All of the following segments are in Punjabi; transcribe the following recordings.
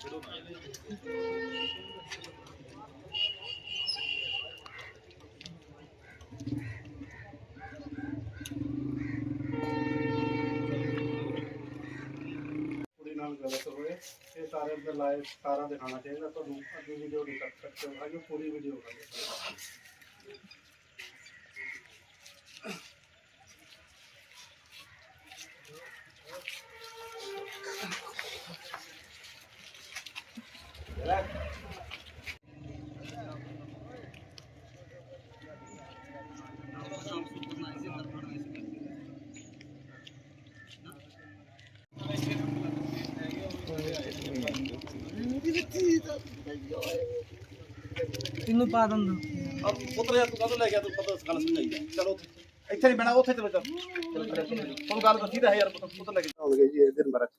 ਕੁੜੀ ਨਾਲ ਗਲਤ ਹੋਵੇ ਇਹ ਸਾਰੇ ਅੰਦਰ ਲਾਈਵ ਸਾਰਾ ਦਿਖਾਣਾ ਚਾਹੀਦਾ ਤੁਹਾਨੂੰ ਅੱਗੇ ਵੀਡੀਓ ਨਹੀਂ ਕਰ ਸਕਦੇ। ਹੋ ਪੂਰੀ ਵੀਡੀਓ ਕਰ ਤੈਨੂੰ ਪਾ ਦਿੰਦਾ ਪੁੱਤਰ ਯਾਰ ਤੂੰ ਕਦੋਂ ਲੈ ਗਿਆ ਤੂੰ ਪਤਾ ਗੱਲ ਸਮਝਾਈ ਜਾ। ਚਲੋ ਇੱਥੇ ਨਹੀਂ ਬਣਾ ਉੱਥੇ ਚਲੋ ਚੱਲ ਹੁਣ ਗੱਲ ਦੱਸੀ ਤਾਂ ਹੈ ਯਾਰ ਪੁੱਤਰ ਪੁੱਤਰ ਲੈ ਕੇ ਹੋ ਗਏ ਜੀ ਇਹ ਦਿਨ ਬਰਕ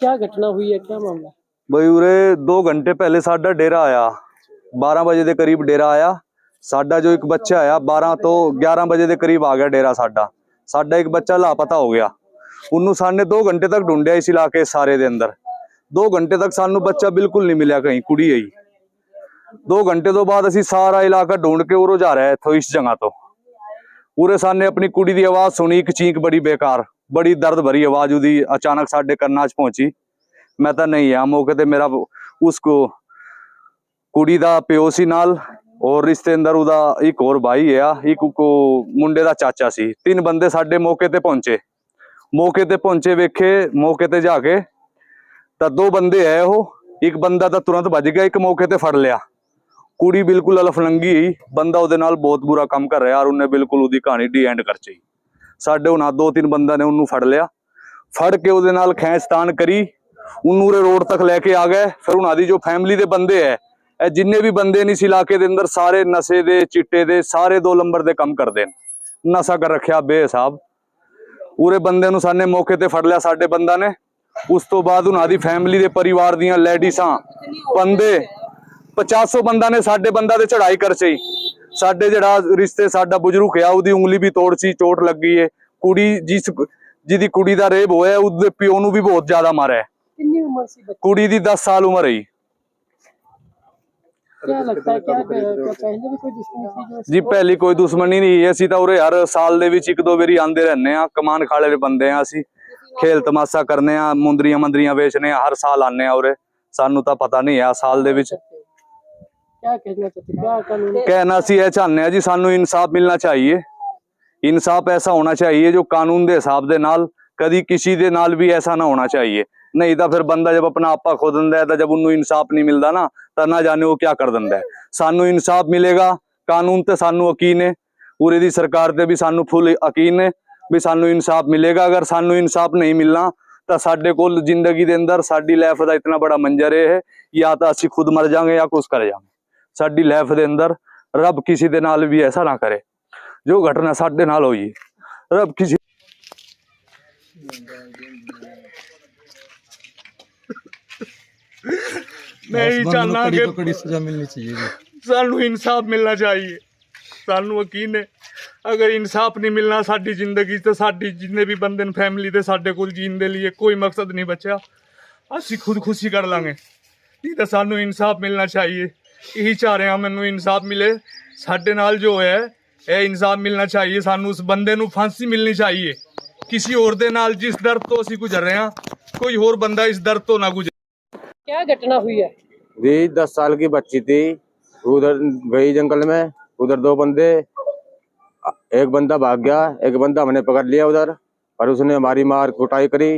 क्या घटना हुई है क्या मामला ਬਈ ਉਰੇ 2 ਘੰਟੇ ਪਹਿਲੇ ਸਾਡਾ ਡੇਰਾ ਆਇਆ 12 ਵਜੇ ਦੇ ਕਰੀਬ ਡੇਰਾ ਆਇਆ ਸਾਡਾ ਜੋ ਇੱਕ ਬੱਚਾ ਆਇਆ 12 ਤੋਂ 11 ਵਜੇ ਦੇ ਕਰੀਬ ਆ ਗਿਆ ਡੇਰਾ ਸਾਡਾ ਸਾਡਾ ਇੱਕ ਬੱਚਾ ਲਾਪਤਾ ਹੋ ਗਿਆ ਉਹਨੂੰ ਸਾਨੇ 2 ਘੰਟੇ ਤੱਕ ਢੂੰਡਿਆ ਇਸ ਇਲਾਕੇ ਸਾਰੇ ਦੇ ਅੰਦਰ 2 ਘੰਟੇ ਤੱਕ ਸਾਨੂੰ ਬੱਚਾ ਬਿਲਕੁਲ ਨਹੀਂ ਮਿਲਿਆ ਕहीं ਕੁੜੀ ਆਈ। 2 ਘੰਟੇ ਤੋਂ ਬਾਅਦ ਅਸੀਂ ਸਾਰਾ ਇਲਾਕਾ ਢੂੰਡ ਕੇ ਉਰੋਂ ਜਾ ਰਿਹਾ ਇੱਥੋਂ ਇਸ ਜਗ੍ਹਾ ਤੋਂ। ਉਰੇ ਸਾਨੇ ਆਪਣੀ ਕੁੜੀ ਦੀ ਆਵਾਜ਼ ਸੁਣੀ, ਇੱਕ ਚੀਕ ਬੜੀ ਬੇਕਾਰ, ਬੜੀ ਦਰਦ ਭਰੀ ਆਵਾਜ਼ ਉਹਦੀ ਅਚਾਨਕ ਸਾਡੇ ਕੰਨਾਂ 'ਚ ਪਹੁੰਚੀ। ਮੈਂ ਤਾਂ ਨਹੀਂ ਆ, ਮੌਕੇ ਤੇ ਮੇਰਾ ਉਸ ਕੋ ਕੁੜੀ ਦਾ ਪਿਓ ਸੀ ਨਾਲ, ਔਰ ਰਿਸ਼ਤੇ ਅੰਦਰ ਉਹਦਾ ਇੱਕ ਹੋਰ ਭਾਈ ਆ, ਇੱਕ ਕੋ ਮੁੰਡੇ ਦਾ ਚਾਚਾ ਸੀ। ਤਿੰਨ ਬੰਦੇ ਸਾਡੇ ਮੌਕੇ ਤੇ ਪਹੁੰਚੇ। ਮੌਕੇ ਤੇ ਪਹੁੰਚੇ ਵੇਖੇ, ਮੌਕੇ ਤੇ ਜਾ ਕੇ ਤਾਂ ਦੋ ਬੰਦੇ ਹੈ ਉਹ। ਇੱਕ ਬੰਦਾ ਤਾਂ ਤੁਰੰਤ ਭੱਜ ਗਿਆ, ਇੱਕ ਮੌਕੇ ਤੇ ਫੜ ਲਿਆ। ਕੁੜੀ ਬਿਲਕੁਲ ਅਲਫਲੰਗੀ ਬੰਦਾ ਉਹਦੇ ਨਾਲ ਬਹੁਤ ਬੁਰਾ ਕੰਮ ਕਰ ਰਿਹਾ। ਔਰ ਉਹਨੇ ਬਿਲਕੁਲ ਉਹਦੀ ਕਹਾਣੀ ਡੀ ਐਂਡ ਕਰ ਸਾਡੇ ਉਹਨਾਂ ਦੋ ਤਿੰਨ ਬੰਦਾ ਨੇ ਉਹਨੂੰ ਫੜ ਲਿਆ। ਫੜ ਕੇ ਉਹਦੇ ਨਾਲ ਖੈਂਚਤਾਨ ਕਰੀ। ਉਹਨੂੰ ਉਰੇ ਰੋਡ ਤੱਕ ਲੈ ਕੇ ਆ ਗਏ। ਫਿਰ ਉਹਨਾਂ ਦੀ ਜੋ ਫੈਮਿਲੀ ਦੇ ਬੰਦੇ ਐ ਇਹ ਜਿੰਨੇ ਵੀ ਬੰਦੇ ਨੇ ਇਸ ਇਲਾਕੇ ਦੇ ਅੰਦਰ, ਸਾਰੇ ਨਸ਼ੇ ਦੇ, ਚਿੱਟੇ ਦੇ, ਸਾਰੇ ਦੋ ਲੰਬਰ ਦੇ ਕੰਮ ਕਰਦੇ ਨੇ। ਨਸ਼ਾ ਕਰ ਰੱਖਿਆ ਬੇਹਿਸਾਬ। ਉਰੇ ਬੰਦੇ ਨੂੰ ਸਾਨੇ ਮੌਕੇ ਤੇ ਫੜ ਲਿਆ ਸਾਡੇ ਬੰਦਾ ਨੇ। ਉਸ ਤੋਂ ਬਾਅਦ ਉਹਨਾਂ ਦੀ ਫੈਮਿਲੀ ਦੇ ਪਰਿਵਾਰ ਦੀਆਂ ਲੈਡੀਸਾਂ ਬੰਦੇ। 500 ਬੰਦਾ ਨੇ ਸਾਡੇ ਬੰਦਾ ਤੇ ਚੜਾਈ ਕਰਚਈ ਸਾਡੇ ਜਿਹੜਾ ਰਿਸ਼ਤੇ ਸਾਡਾ ਬਜ਼ੁਰਗ ਆ ਉਹਦੀ ਉਂਗਲੀ ਵੀ ਤੋੜ ਸੀ ਚੋਟ ਲੱਗੀ ਏ। ਕੁੜੀ ਜਿਸ ਜਿਹਦੀ ਕੁੜੀ ਦਾ ਰੇਪ ਹੋਇਆ ਉਹਦੇ ਪਿਓ ਨੂੰ ਵੀ ਬਹੁਤ ਜ਼ਿਆਦਾ ਮਾਰਿਆ। ਕਿੰਨੀ ਉਮਰ ਸੀ ਬੱਚੇ ਕੁੜੀ ਦੀ 10 ਸਾਲ ਉਮਰ ਹੈ ਜੀ ਪਹਿਲੀ ਕੋਈ ਦੁਸ਼ਮਣੀ ਨਹੀਂ ਅਸੀਂ ਤਾਂ ਉਰੇ ਹਰ ਸਾਲ ਦੇ ਵਿੱਚ ਇੱਕ ਦੋ ਵਾਰੀ ਆਂਦੇ ਰਹਿੰਦੇ ਆ ਕਮਾਨ ਖਾਲੇ ਦੇ ਬੰਦੇ ਆ ਅਸੀਂ। ਖੇਲ ਤਮਾਸ਼ਾ ਕਰਨੇ ਆ ਮੁੰਦਰੀਆਂ ਮੰਦਰੀਆਂ ਵੇਚਨੇ ਆ ਹਰ ਸਾਲ ਆਨੇ ਆ ਉਰੇ। ਸਾਨੂੰ ਤਾਂ ਪਤਾ ਨਹੀਂ ਆ ਸਾਲ ਦੇ ਵਿੱਚ। ਕਹਿਣਾ ਸੀ ਇਹ ਚਾਹੁੰਦੇ ਆ ਜੀ ਸਾਨੂੰ ਇਨਸਾਫ ਮਿਲਣਾ ਚਾਹੀਏ। ਇਨਸਾਫ ਐਸਾ ਹੋਣਾ ਚਾਹੀਏ ਜੋ ਕਾਨੂੰਨ ਦੇ ਹਿਸਾਬ ਦੇ ਨਾਲ ਕਦੀ ਕਿਸੇ ਦੇ ਨਾਲ ਵੀ ਐਸਾ ਨਾ ਹੋਣਾ ਚਾਹੀਏ। ਨਹੀਂ ਤਾਂ ਫਿਰ ਬੰਦਾ ਜਦ ਆਪਣਾ ਆਪਾ ਖੋ ਦਿੰਦਾ ਤਾਂ ਜਦ ਉਹਨੂੰ ਇਨਸਾਫ ਨਹੀਂ ਮਿਲਦਾ ਨਾ ਤਾਂ ਨਾ ਜਾਣੇ ਉਹ ਕੀ ਕਰ ਦਿੰਦਾ ਸਾਨੂੰ ਇਨਸਾਫ ਮਿਲੇਗਾ ਕਾਨੂੰਨ ਤੇ ਸਾਨੂੰ ਯਕੀਨ ਹੈ ਪੂਰੇ ਦੀ ਸਰਕਾਰ ਤੇ ਵੀ ਸਾਨੂੰ ਫੁੱਲ ਯਕੀਨ ਹੈ ਵੀ ਸਾਨੂੰ ਇਨਸਾਫ ਮਿਲੇਗਾ ਅਗਰ ਸਾਨੂੰ ਇਨਸਾਫ ਨਹੀਂ ਮਿਲਣਾ ਤਾਂ ਸਾਡੇ ਕੋਲ ਜ਼ਿੰਦਗੀ ਦੇ ਅੰਦਰ ਸਾਡੀ ਲਾਈਫ ਦਾ ਇਤਨਾ ਬੜਾ ਮੰਜ਼ਰ ਇਹ ਹੈ ਜਾਂ ਤਾਂ ਅਸੀਂ ਖੁਦ ਮਰ ਜਾਾਂਗੇ ਜਾਂ ਕੁਝ ਕਰ ਜਾਾਂਗੇ ਸਾਡੀ ਲਾਈਫ ਦੇ ਅੰਦਰ ਰੱਬ ਕਿਸੇ ਦੇ ਨਾਲ ਵੀ ਐਸਾ ਨਾ ਕਰੇ ਜੋ ਘਟਨਾ ਸਾਡੇ ਨਾਲ ਹੋਈ ਰੱਬ ਕਿਸੇ मैं ही चाहना कि कड़ी सजा मिलनी चाहिए जी ਸਾਨੂੰ ਇਨਸਾਫ ਮਿਲਣਾ ਚਾਹੀਏ ਸਾਨੂੰ ਯਕੀਨ ਹੈ ਅਗਰ ਇਨਸਾਫ ਨਹੀਂ ਮਿਲਣਾ ਸਾਡੀ ਜ਼ਿੰਦਗੀ ਤੇ ਸਾਡੀ ਜਿੰਨੇ ਵੀ ਬੰਦੇ ਨੇ ਫੈਮਿਲੀ ਤੇ ਸਾਡੇ ਕੋਲ ਜੀਣ ਦੇ ਲਈ ਕੋਈ ਮਕਸਦ ਨਹੀਂ ਬਚਿਆ ਅਸੀਂ ਖੁਦਕੁਸ਼ੀ ਕਰ ਲਾਂਗੇ ਨਹੀਂ ਤਾਂ ਸਾਨੂੰ ਇਨਸਾਫ ਮਿਲਣਾ ਚਾਹੀਏ ਇਹੀ ਚਾਹ ਰਹੇ ਹਾਂ ਮੈਨੂੰ ਇਨਸਾਫ ਮਿਲੇ ਸਾਡੇ ਨਾਲ ਜੋ ਹੈ ਇਹ ਇਨਸਾਫ ਮਿਲਣਾ ਚਾਹੀਏ ਸਾਨੂੰ ਉਸ ਬੰਦੇ ਨੂੰ ਫਾਂਸੀ ਮਿਲਣੀ ਚਾਹੀਏ ਕਿਸੇ ਹੋਰ ਦੇ ਨਾਲ ਜਿਸ ਦਰਦ ਤੋਂ ਅਸੀਂ ਗੁਜ਼ਰ ਰਹੇ ਹਾਂ ਕੋਈ ਹੋਰ ਬੰਦਾ ਇਸ ਦਰਦ ਤੋਂ ਨਾ ਗੁਜ਼ਰੇ क्या घटना हुई है जी दस साल की बच्ची थी उधर गई जंगल में उधर दो बंदे एक बंदा भाग गया एक बंदा हमने पकड़ लिया उधर और उसने हमारी मार कुटाई करी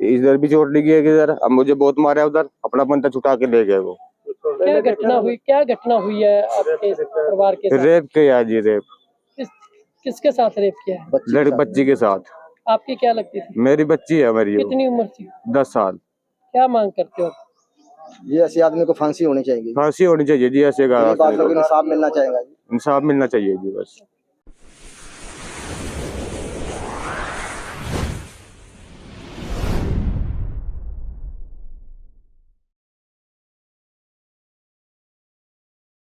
इधर भी चोट लगी है इधर अब मुझे बहुत मारा उधर अपना बंदा छुटा के ले गए वो। क्या घटना हुई क्या घटना हुई है आपके परिवार के साथ? रेप किया जी रेप। किस, किसके साथ रेप किया है? लड़की बच्ची के साथ। आपकी क्या लगती थी? मेरी बच्ची है मेरी कितनी उम्र थी? दस साल। क्या मांग करते हो ये ऐसे आदमी को फांसी होनी चाहिए। फांसी होनी चाहिए जी ऐसे इंसाफ मिलना चाहेगा इंसाफ मिलना चाहिए जी बस